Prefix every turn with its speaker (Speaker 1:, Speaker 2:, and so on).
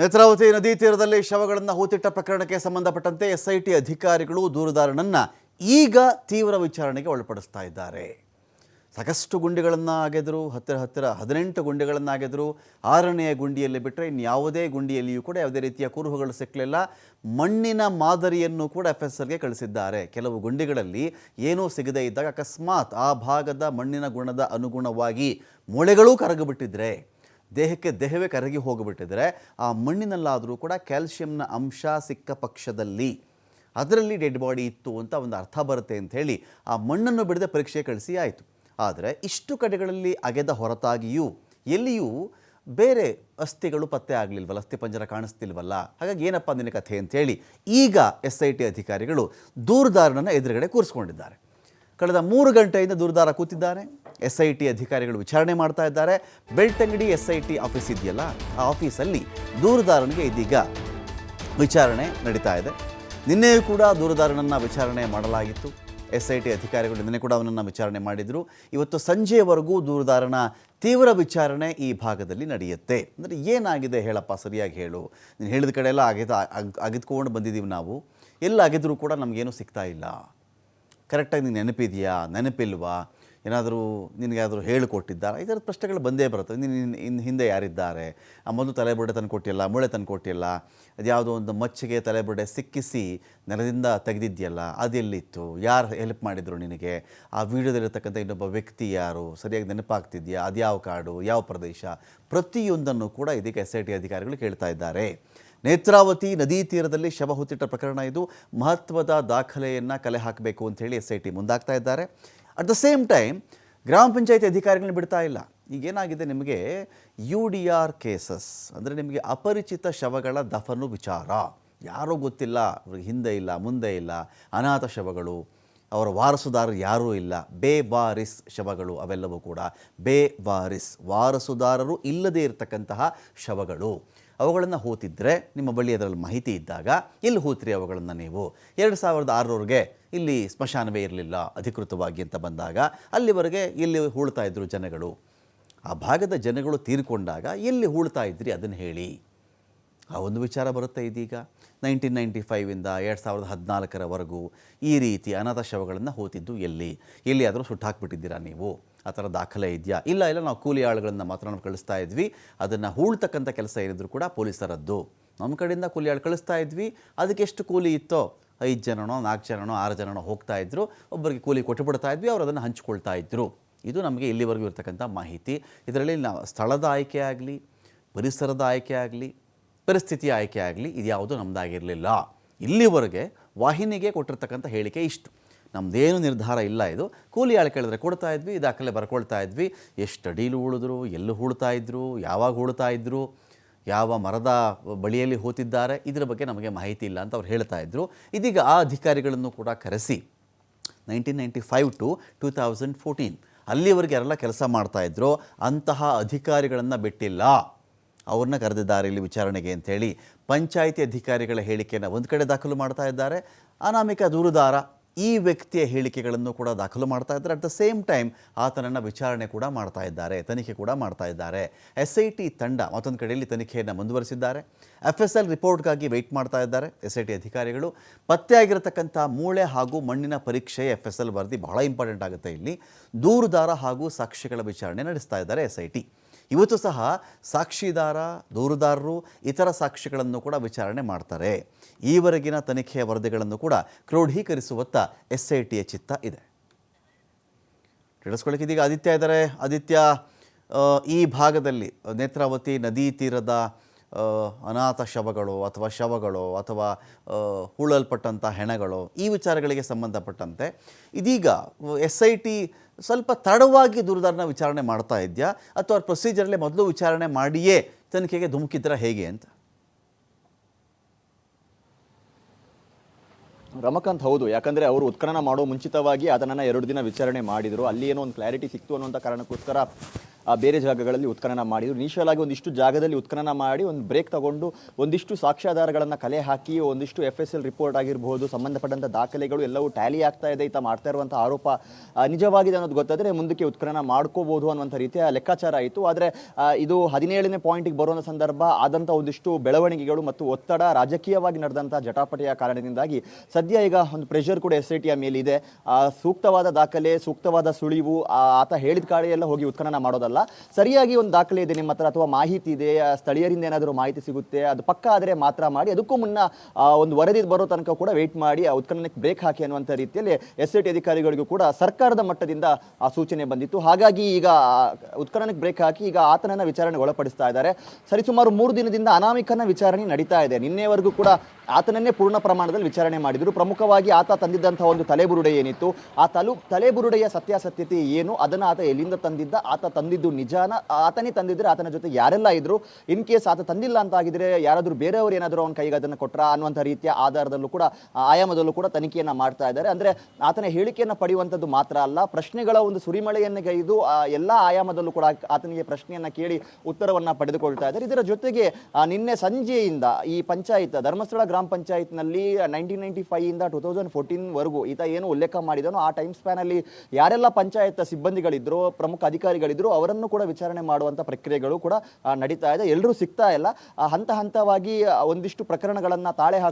Speaker 1: ನೇತ್ರಾವತಿ ನದಿ ತೀರದಲ್ಲಿ ಶವಗಳನ್ನು ಹೂತಿಟ್ಟ ಪ್ರಕರಣಕ್ಕೆ ಸಂಬಂಧಪಟ್ಟಂತೆ ಎಸ್ಐಟಿ ಅಧಿಕಾರಿಗಳು ದೂರುದಾರನನ್ನು ಈಗ ತೀವ್ರ ವಿಚಾರಣೆಗೆ ಒಳಪಡಿಸ್ತಾ ಇದ್ದಾರೆ. ಸಾಕಷ್ಟು ಗುಂಡಿಗಳನ್ನು ಅಗೆದರು ಹತ್ತಿರ ಹತ್ತಿರ ಹದಿನೆಂಟು ಗುಂಡಿಗಳನ್ನು ಅಗೆದರು ಆರನೆಯ ಗುಂಡಿಯಲ್ಲಿ ಬಿಟ್ಟರೆ ಇನ್ಯಾವುದೇ ಗುಂಡಿಯಲ್ಲಿಯೂ ಕೂಡ ಯಾವುದೇ ರೀತಿಯ ಕುರುಹುಗಳು ಸಿಕ್ಕಲಿಲ್ಲ ಮಣ್ಣಿನ ಮಾದರಿಯನ್ನು ಕೂಡ ಎಫ್ ಎಸ್ ಎಲ್ಗೆ ಕಳಿಸಿದ್ದಾರೆ. ಕೆಲವು ಗುಂಡಿಗಳಲ್ಲಿ ಏನೂ ಸಿಗದೇ ಇದ್ದಾಗ ಅಕಸ್ಮಾತ್ ಆ ಭಾಗದ ಮಣ್ಣಿನ ಗುಣದ ಅನುಗುಣವಾಗಿ ಮೊಳೆಗಳೂ ಕರಗಿಬಿಟ್ಟಿದ್ರೆ ದೇಹಕ್ಕೆ ದೇಹವೇ ಕರಗಿ ಹೋಗಿಬಿಟ್ಟಿದ್ರೆ ಆ ಮಣ್ಣಿನಲ್ಲಾದರೂ ಕೂಡ ಕ್ಯಾಲ್ಸಿಯಂನ ಅಂಶ ಸಿಕ್ಕ ಪಕ್ಷದಲ್ಲಿ ಅದರಲ್ಲಿ ಡೆಡ್ ಬಾಡಿ ಇತ್ತು ಅಂತ ಒಂದು ಅರ್ಥ ಬರುತ್ತೆ ಅಂತ ಹೇಳಿ ಆ ಮಣ್ಣನ್ನು ಬಿಡದೆ ಪರೀಕ್ಷೆ ಕಳಿಸಿ ಆಯಿತು. ಆದರೆ ಇಷ್ಟು ಕಡೆಗಳಲ್ಲಿ ಅಗೆದ ಹೊರತಾಗಿಯೂ ಎಲ್ಲಿಯೂ ಬೇರೆ ಅಸ್ಥಿಗಳು ಪತ್ತೆ ಆಗಲಿಲ್ವಲ್ಲ, ಅಸ್ಥಿ ಪಂಜರ ಕಾಣಿಸ್ತಿಲ್ವಲ್ಲ? ಹಾಗಾಗಿ ಏನಪ್ಪ ನಿನ್ನ ಕಥೆ ಅಂತೇಳಿ ಈಗ ಎಸ್ ಐ ಟಿ ಅಧಿಕಾರಿಗಳು ದೂರುದಾರನನ್ನು ಎದುರುಗಡೆ ಕೂರಿಸ್ಕೊಂಡಿದ್ದಾರೆ. ಕಳೆದ ಮೂರು ಗಂಟೆಯಿಂದ ದೂರದಾರ ಕೂತಿದ್ದಾರೆ. ಎಸ್ ಐ ಟಿ ಅಧಿಕಾರಿಗಳು ವಿಚಾರಣೆ ಮಾಡ್ತಾ ಇದ್ದಾರೆ. Belthangady S I T office ಇದೆಯಲ್ಲ, ಆ ಆಫೀಸಲ್ಲಿ ದೂರದಾರನಿಗೆ ಇದೀಗ ವಿಚಾರಣೆ ನಡೀತಾ ಇದೆ. ನಿನ್ನೆಯೂ ಕೂಡ ದೂರದಾರನನ್ನು ವಿಚಾರಣೆ ಮಾಡಲಾಗಿತ್ತು. ಎಸ್ ಐ ಟಿ ಅಧಿಕಾರಿಗಳು ನಿನ್ನೆ ಕೂಡ ಅವನನ್ನು ವಿಚಾರಣೆ ಮಾಡಿದರು. ಇವತ್ತು ಸಂಜೆಯವರೆಗೂ ದೂರದಾರನ ತೀವ್ರ ವಿಚಾರಣೆ ಈ ಭಾಗದಲ್ಲಿ ನಡೆಯುತ್ತೆ. ಅಂದರೆ ಏನಾಗಿದೆ ಹೇಳಪ್ಪ, ಸರಿಯಾಗಿ ಹೇಳು. ನೀನು ಹೇಳಿದ ಕಡೆ ಎಲ್ಲ ಅಗೆದ ಅಗೆದ್ಕೊಂಡು ಬಂದಿದ್ದೀವಿ ನಾವು. ಎಲ್ಲ ಅಗೆದ್ರೂ ಕೂಡ ನಮಗೇನು ಸಿಗ್ತಾ ಇಲ್ಲ. ಕರೆಕ್ಟಾಗಿ ನೀನು ನೆನಪಿದೆಯಾ? ನೆನಪಿಲ್ವಾ? ಏನಾದರೂ ನಿನಗಾದರೂ ಹೇಳಿಕೊಟ್ಟಿದ್ದಾರಾ ಈ ಥರದ ಪ್ರಶ್ನೆಗಳು ಬಂದೇ ಬರುತ್ತೆ. ನೀನು ಇನ್- ಇನ್ನು ಹಿಂದೆ ಯಾರಿದ್ದಾರೆ? ಆ ಮೊದಲು ತಲೆಬುರುಡೆ ತಂದು ಕೊಟ್ಟಿಲ್ಲ ಮೂಳೆ ತಂದು ಕೊಟ್ಟಿಲ್ಲ ಅದ್ಯಾವುದೋ ಒಂದು ಮಚ್ಚಿಗೆ ತಲೆಬುಡ್ಡೆ ಸಿಕ್ಕಿಸಿ ನೆಲದಿಂದ ತೆಗೆದಿದ್ಯಲ್ಲ, ಅದೆಲ್ಲಿತ್ತು? ಯಾರು ಹೆಲ್ಪ್ ಮಾಡಿದರು ನಿನಗೆ? ಆ ವೀಡಿಯೋದಲ್ಲಿರ್ತಕ್ಕಂಥ ಇನ್ನೊಬ್ಬ ವ್ಯಕ್ತಿ ಯಾರು? ಸರಿಯಾಗಿ ನೆನಪಾಗ್ತಿದೆಯಾ? ಅದ್ಯಾವ ಕಾಡು? ಯಾವ ಪ್ರದೇಶ? ಪ್ರತಿಯೊಂದನ್ನು ಕೂಡ ಇದಕ್ಕೆ ಎಸ್ ಐ ಟಿ ಅಧಿಕಾರಿಗಳು ಕೇಳ್ತಾ ಇದ್ದಾರೆ. ನೇತ್ರಾವತಿ ನದಿ ತೀರದಲ್ಲಿ ಶವ ಹೊತ್ತಿಟ್ಟ ಪ್ರಕರಣ ಇದು. ಮಹತ್ವದ ದಾಖಲೆಯನ್ನು ಕಲೆ ಹಾಕಬೇಕು ಅಂತ ಹೇಳಿ ಎಸ್ ಐ ಟಿ ಮುಂದಾಗ್ತಾ ಇದ್ದಾರೆ. ಅಟ್ ದ ಸೇಮ್ ಟೈಮ್ ಗ್ರಾಮ ಪಂಚಾಯತಿ ಅಧಿಕಾರಿಗಳನ್ನ ಬಿಡ್ತಾ ಇಲ್ಲ. ಈಗೇನಾಗಿದೆ ನಿಮಗೆ? ಯು ಡಿ ಆರ್ ಕೇಸಸ್, ಅಂದರೆ ನಿಮಗೆ ಅಪರಿಚಿತ ಶವಗಳ ದಫನು ವಿಚಾರ. ಯಾರೂ ಗೊತ್ತಿಲ್ಲ, ಅವ್ರಿಗೆ ಹಿಂದೆ ಇಲ್ಲ, ಮುಂದೆ ಇಲ್ಲ, ಅನಾಥ ಶವಗಳು. ಅವರ ವಾರಸುದಾರರು ಯಾರೂ ಇಲ್ಲ. ಬೇ ವಾರಿಸ್ ಶವಗಳು ಅವೆಲ್ಲವೂ ಕೂಡ ಬೇ ವಾರಿಸ್ ವಾರಸುದಾರರು ಇಲ್ಲದೇ ಇರತಕ್ಕಂತಹ ಶವಗಳು. ಅವುಗಳನ್ನು ಹೂತಿದ್ದರೆ ನಿಮ್ಮ ಬಳಿ ಅದರಲ್ಲಿ ಮಾಹಿತಿ ಇದ್ದಾಗ ಎಲ್ಲಿ ಹೂತ್ರಿ ಅವುಗಳನ್ನು ನೀವು? ಎರಡು ಸಾವಿರದ ಆರರವರೆಗೆ ಇಲ್ಲಿ ಸ್ಮಶಾನವೇ ಇರಲಿಲ್ಲ ಅಧಿಕೃತವಾಗಿ ಅಂತ ಬಂದಾಗ ಅಲ್ಲಿವರೆಗೆ ಇಲ್ಲಿ ಹೂಳ್ತಾ ಇದ್ದರು ಜನಗಳು? ಆ ಭಾಗದ ಜನಗಳು ತೀರಿಕೊಂಡಾಗ ಎಲ್ಲಿ ಹೂಳ್ತಾ ಇದ್ರಿ ಅದನ್ನು ಹೇಳಿ. ಆ ಒಂದು ವಿಚಾರ ಬರುತ್ತೆ ಇದೀಗ? ನೈನ್ಟೀನ್ ನೈಂಟಿ ಫೈವಿಂದ ಎರಡು ಸಾವಿರದ ಹದಿನಾಲ್ಕರವರೆಗೂ ಈ ರೀತಿ ಅನಾಥ ಶವಗಳನ್ನು ಹೋತಿದ್ದು ಎಲ್ಲಿ? ಎಲ್ಲಿಯಾದರೂ ಸುಟ್ಟಾಕ್ಬಿಟ್ಟಿದ್ದೀರಾ ನೀವು? ಆ ಥರ ದಾಖಲೆ ಇದೆಯಾ? ಇಲ್ಲ ಇಲ್ಲ, ನಾವು ಕೂಲಿ ಆಳುಗಳನ್ನು ಮಾತ್ರ ನಾವು ಕಳಿಸ್ತಾ ಇದ್ವಿ. ಅದನ್ನು ಹೂಳ್ತಕ್ಕಂಥ ಕೆಲಸ ಏನಿದ್ರು ಕೂಡ ಪೊಲೀಸರದ್ದು. ನಮ್ಮ ಕಡೆಯಿಂದ ಕೂಲಿ ಆಳು ಕಳಿಸ್ತಾ ಇದ್ವಿ. ಅದಕ್ಕೆ ಎಷ್ಟು ಕೂಲಿ ಇತ್ತೋ? ಐದು ಜನನೋ, ನಾಲ್ಕು ಜನನೋ, ಆರು ಜನನೋ ಹೋಗ್ತಾ ಇದ್ದರು ಒಬ್ಬರಿಗೆ ಕೂಲಿ ಕೊಟ್ಟು ಬಿಡ್ತಾ ಇದ್ವಿ, ಅವರು ಅದನ್ನು ಹಂಚ್ಕೊಳ್ತಾ ಇದ್ದರು ಇದು ನಮಗೆ ಇಲ್ಲಿವರೆಗೂ ಇರತಕ್ಕಂಥ ಮಾಹಿತಿ. ಇದರಲ್ಲಿ ನಾವು ಸ್ಥಳದ ಆಯ್ಕೆ ಆಗಲಿ, ಪರಿಸರದ ಆಯ್ಕೆ ಆಗಲಿ ಪರಿಸ್ಥಿತಿಯ ಆಯ್ಕೆ ಆಗಲಿ ಇದ್ಯಾವುದು ನಮ್ಮದಾಗಿರಲಿಲ್ಲ ಇಲ್ಲಿವರೆಗೆ ವಾಹಿನಿಗೆ ಕೊಟ್ಟಿರ್ತಕ್ಕಂಥ ಹೇಳಿಕೆ ಇಷ್ಟು. ನಮ್ಮದೇನು ನಿರ್ಧಾರ ಇಲ್ಲ ಇದು. ಕೂಲಿ ಆಳು ಕೇಳಿದ್ರೆ ಕೊಡ್ತಾ ಇದ್ವಿ, ದಾಖಲೆ ಬರ್ಕೊಳ್ತಾ ಇದ್ವಿ. ಎಷ್ಟು ಅಡೀಲು ಉಳಿದ್ರು, ಎಲ್ಲಿ ಹೂಳ್ತಾ ಇದ್ರು, ಯಾವಾಗ ಹೂಳ್ತಾ ಇದ್ರು, ಯಾವ ಮರದ ಬಳಿಯಲ್ಲಿ ಹೋತಿದ್ದಾರೆ, ಇದರ ಬಗ್ಗೆ ನಮಗೆ ಮಾಹಿತಿ ಇಲ್ಲ ಅಂತ ಅವ್ರು ಹೇಳ್ತಾ ಇದ್ರು. ಇದೀಗ ಆ ಅಧಿಕಾರಿಗಳನ್ನು ಕೂಡ ಕರೆಸಿ, nineteen ninety five to two thousand fourteen ಅಲ್ಲಿವರೆಗೆ ಯಾರೆಲ್ಲ ಕೆಲಸ ಮಾಡ್ತಾ ಇದ್ರೋ, ಅಂತಹ ಅಧಿಕಾರಿಗಳನ್ನು ಬಿಟ್ಟಿಲ್ಲ. ಅವ್ರನ್ನ ಕರೆದಿದ್ದಾರೆ ಇಲ್ಲಿ ವಿಚಾರಣೆಗೆ ಅಂತೇಳಿ ಪಂಚಾಯಿತಿ ಅಧಿಕಾರಿಗಳ ಹೇಳಿಕೆಯನ್ನು ಒಂದು ಕಡೆ ದಾಖಲು ಮಾಡ್ತಾ ಇದ್ದಾರೆ. ಅನಾಮಿಕ ದೂರುದಾರ ಈ ವ್ಯಕ್ತಿಯ ಹೇಳಿಕೆಗಳನ್ನು ಕೂಡ ದಾಖಲು ಮಾಡ್ತಾ ಇದ್ದಾರೆ. ಅಟ್ ದ ಸೇಮ್ ಟೈಮ್ ಆತನನ್ನು ವಿಚಾರಣೆ ಕೂಡ ಮಾಡ್ತಾ ಇದ್ದಾರೆ, ತನಿಖೆ ಕೂಡ ಮಾಡ್ತಾ ಇದ್ದಾರೆ. ಎಸ್ ಐ ಟಿ ತಂಡ ಮತ್ತೊಂದು ಕಡೆಯಲ್ಲಿ ತನಿಖೆಯನ್ನು ಮುಂದುವರಿಸಿದ್ದಾರೆ. ಎಫ್ ಎಸ್ ಎಲ್ ರಿಪೋರ್ಟ್ಗಾಗಿ ವೆಯ್ಟ್ ಮಾಡ್ತಾ ಇದ್ದಾರೆ ಎಸ್ ಐ ಟಿ ಅಧಿಕಾರಿಗಳು. ಪತ್ತೆಯಾಗಿರತಕ್ಕಂಥ ಮೂಳೆ ಹಾಗೂ ಮಣ್ಣಿನ ಪರೀಕ್ಷೆ ಎಫ್ ಎಸ್ ಎಲ್ ವರದಿ ಬಹಳ ಇಂಪಾರ್ಟೆಂಟ್ ಆಗುತ್ತೆ ಇಲ್ಲಿ. ದೂರುದಾರ ಹಾಗೂ ಸಾಕ್ಷಿಗಳ ವಿಚಾರಣೆ ನಡೆಸ್ತಾ ಇದ್ದಾರೆ ಎಸ್ ಐ ಟಿ ಇವತ್ತು ಸಹ ಸಾಕ್ಷಿದಾರ, ದೂರುದಾರರು ಇತರ ಸಾಕ್ಷಿಗಳನ್ನು ಕೂಡ ವಿಚಾರಣೆ ಮಾಡ್ತಾರೆ. ಈವರೆಗಿನ ತನಿಖೆಯ ವರದಿಗಳನ್ನು ಕೂಡ ಕ್ರೋಢೀಕರಿಸುವತ್ತ ಎಸ್ ಐ ಟಿಯ ಚಿತ್ತ ಇದೆ. ತಿಳಿಸ್ಕೊಳ್ಳಿಕ್ಕೆ ಇದೀಗ ಆದಿತ್ಯ ಇದ್ದಾರೆ. ಆದಿತ್ಯ ಈ ಭಾಗದಲ್ಲಿ ನೇತ್ರಾವತಿ ನದಿ ತೀರದ ಅನಾಥ ಶವಗಳು ಅಥವಾ ಶವಗಳು ಅಥವಾ ಹೂಳಲ್ಪಟ್ಟಂಥ ಹೆಣಗಳು ಈ ವಿಚಾರಗಳಿಗೆ ಸಂಬಂಧಪಟ್ಟಂತೆ. ಇದೀಗ ಎಸ್ ಐ ಟಿ ಸ್ವಲ್ಪ ತಡವಾಗಿ ದೂರದಾರನ ವಿಚಾರಣೆ ಮಾಡ್ತಾ ಇದೆಯಾ? ಅಥವಾ ಪ್ರೊಸೀಜರಲ್ಲೇ ಮೊದಲು ವಿಚಾರಣೆ ಮಾಡಿಯೇ ತನಿಖೆಗೆ ಧುಮುಕಿದ್ರೆ ಹೇಗೆ ಅಂತ?
Speaker 2: ರಮಕಾಂತ್ ಹೌದು. ಯಾಕಂದರೆ ಅವರು ಉತ್ಖನನ ಮಾಡೋ ಮುಂಚಿತವಾಗಿ ಅದನ್ನು ಎರಡು ದಿನ ವಿಚಾರಣೆ ಮಾಡಿದರು. ಅಲ್ಲಿ ಏನೋ ಒಂದು ಕ್ಲಾರಿಟಿ ಸಿಕ್ತು ಅನ್ನುವಂಥ ಕಾರಣಕ್ಕೋಸ್ಕರ ಬೇರೆ ಜಾಗಗಳಲ್ಲಿ ಉತ್ಖನನ ಮಾಡಿದ್ರು. ಇನಿಷಿಯಲ್ ಒಂದಿಷ್ಟು ಜಾಗದಲ್ಲಿ ಉತ್ಖನನ ಮಾಡಿ, ಒಂದು ಬ್ರೇಕ್ ತಗೊಂಡು ಒಂದಿಷ್ಟು ಸಾಕ್ಷ್ಯಾಧಾರಗಳನ್ನು ಕಲೆ ಹಾಕಿ, ಒಂದಿಷ್ಟು ಎಫ್ ಎಸ್ ಎಲ್ ರಿಪೋರ್ಟ್ ಆಗಿರಬಹುದು ಸಂಬಂಧಪಟ್ಟಂಥ ದಾಖಲೆಗಳು ಎಲ್ಲವೂ ಟ್ಯಾಲಿ ಆಗ್ತಾ ಇದೆ, ಈತ ಮಾಡ್ತಾ ಇರುವಂಥ ಆರೋಪ ನಿಜವಾಗಿದೆ ಅನ್ನೋದು ಗೊತ್ತಾದರೆ ಮುಂದಕ್ಕೆ ಉತ್ಖನನ ಮಾಡ್ಕೋಬಹುದು ಅನ್ನುವಂಥ ರೀತಿಯ ಲೆಕ್ಕಾಚಾರ ಆಯಿತು. ಆದರೆ ಇದು ಹದಿನೇಳನೇ ಪಾಯಿಂಟಿಗೆ ಬರುವಂಥ ಸಂದರ್ಭ ಆದಂಥ ಒಂದಿಷ್ಟು ಬೆಳವಣಿಗೆಗಳು ಮತ್ತು ಒತ್ತಡ ರಾಜಕೀಯವಾಗಿ ನಡೆದಂಥ ಜಟಾಪಟಿಯ ಕಾರಣದಿಂದಾಗಿ ಸದ್ಯ ಈಗ ಒಂದು ಪ್ರೆಷರ್ ಕೂಡ ಎಸ್ ಐ ಟಿಯ ಮೇಲಿದೆ. ಸೂಕ್ತವಾದ ದಾಖಲೆ, ಸೂಕ್ತವಾದ ಸುಳಿವು ಆತ ಹೇಳಿದ ಕಾಳೆಯೆಲ್ಲ ಹೋಗಿ ಉತ್ಖನನ ಮಾಡೋದಲ್ಲ. ಸರಿಯಾಗಿ ಒಂದು ದಾಖಲೆ ಇದೆ ನಿಮ್ಮ ಅಥವಾ ಮಾಹಿತಿ ಇದೆ ಸ್ಥಳೀಯರಿಂದ ಏನಾದರೂ ಮಾಹಿತಿ ಸಿಗುತ್ತೆ, ಅದು ಪಕ್ಕ ಆದರೆ ಮಾತ್ರ ಮಾಡಿ, ಅದಕ್ಕೂ ಮುನ್ನ ಒಂದು ವರದಿ ಬರೋ ತನಕ ಕೂಡ ವೆಯ್ಟ್ ಮಾಡಿ, ಆ, ಉತ್ಖನನಕ್ಕೆ ಬ್ರೇಕ್ ಹಾಕಿ ಅನ್ನುವಂಥ ರೀತಿಯಲ್ಲಿ ಎಸ್ ಐ ಅಧಿಕಾರಿಗಳಿಗೂ ಕೂಡ ಸರ್ಕಾರದ ಮಟ್ಟದಿಂದ, ಆ, ಸೂಚನೆ ಬಂದಿತ್ತು. ಹಾಗಾಗಿ ಈಗ ಉತ್ಖನನಕ್ಕೆ ಬ್ರೇಕ್ ಹಾಕಿ ಈಗ ಆತನನ್ನ ವಿಚಾರಣೆಗೆ ಒಳಪಡಿಸ್ತಾ ಇದ್ದಾರೆ. ಸರಿಸುಮಾರು ಮೂರು ದಿನದಿಂದ ಅನಾಮಿಕನ ವಿಚಾರಣೆ ನಡೀತಾ ಇದೆ. ನಿನ್ನೆವರೆಗೂ ಕೂಡ ಆತನನ್ನೇ ಪೂರ್ಣ ಪ್ರಮಾಣದಲ್ಲಿ ವಿಚಾರಣೆ ಮಾಡಿದ್ರು. ಪ್ರಮುಖವಾಗಿ ಆತ ತಂದಿದ್ದಂತಹ ಒಂದು ತಲೆಬುರುಡೆ ಏನಿತ್ತು? ಆ ತಲು, ತಲೆಬುರುಡೆಯ ಸತ್ಯಾಸತ್ಯತೆ ಏನು? ಅದನ್ನು ಆತ ಎಲ್ಲಿಂದ ತಂದಿದ್ದ? ಆತ ತಂದಿದ್ದು ನಿಜಾನ? ಆತನೇ ತಂದಿದ್ರೆ ಆತನ ಜೊತೆ ಯಾರೆಲ್ಲ ಇದ್ರು? ಇನ್ ಕೇಸ್ ಆತ ತಂದಿಲ್ಲ ಅಂತ ಆಗಿದ್ರೆ ಯಾರಾದ್ರೂ ಬೇರೆಯವರು ಏನಾದರೂ ಅವನ ಕೈಗೆ ಅದನ್ನು ಕೊಟ್ರ ಅನ್ನುವಂಥ ರೀತಿಯ ಆಧಾರದಲ್ಲೂ ಕೂಡ ಆಯಾಮದಲ್ಲೂ ಕೂಡ ತನಿಖೆಯನ್ನ ಮಾಡ್ತಾ ಇದ್ದಾರೆ. ಅಂದ್ರೆ ಆತನ ಹೇಳಿಕೆಯನ್ನು ಪಡೆಯುವಂಥದ್ದು ಮಾತ್ರ ಅಲ್ಲ, ಪ್ರಶ್ನೆಗಳ ಒಂದು ಸುರಿಮಳೆಯನ್ನು ಗೈದು ಎಲ್ಲ ಆಯಾಮದಲ್ಲೂ ಕೂಡ ಆತನಿಗೆ ಪ್ರಶ್ನೆಯನ್ನ ಕೇಳಿ ಉತ್ತರವನ್ನ ಪಡೆದುಕೊಳ್ತಾ ಇದ್ದಾರೆ. ಇದರ ಜೊತೆಗೆ ನಿನ್ನೆ ಸಂಜೆಯಿಂದ ಈ ಪಂಚಾಯತ್, ಧರ್ಮಸ್ಥಳ ಗ್ರಾಮ ಪಂಚಾಯತ್ನಲ್ಲಿ ನೈನ್ಟೀನ್ ನೈನ್ಟಿ ಫೈವ್ ಇಂದ ಟೂ ತೌಸಂಡ್ ಫೋರ್ಟೀನ್ ವರೆಗೂ ಈತ ಏನು ಉಲ್ಲೇಖ ಮಾಡಿದನು, ಆ ಟೈಮ್ ಸ್ಪ್ಯಾನ್ ಅಲ್ಲಿ ಯಾರೆಲ್ಲ ಪಂಚಾಯತ್ ಸಿಬ್ಬಂದಿಗಳಿದ್ರು, ಪ್ರಮುಖ ಅಧಿಕಾರಿಗಳಿದ್ರು ಅವರನ್ನು ಕೂಡ ವಿಚಾರಣೆ ಮಾಡುವಂತ ಪ್ರಕ್ರಿಯೆಗಳು ಕೂಡ ನಡೀತಾ ಇದೆ. ಎಲ್ಲರೂ ಸಿಗ್ತಾ ಇಲ್ಲ. ಹಂತ ಹಂತವಾಗಿ ಒಂದಿಷ್ಟು ಪ್ರಕರಣಗಳನ್ನು ತಾಳೆ ಹಾಕಿ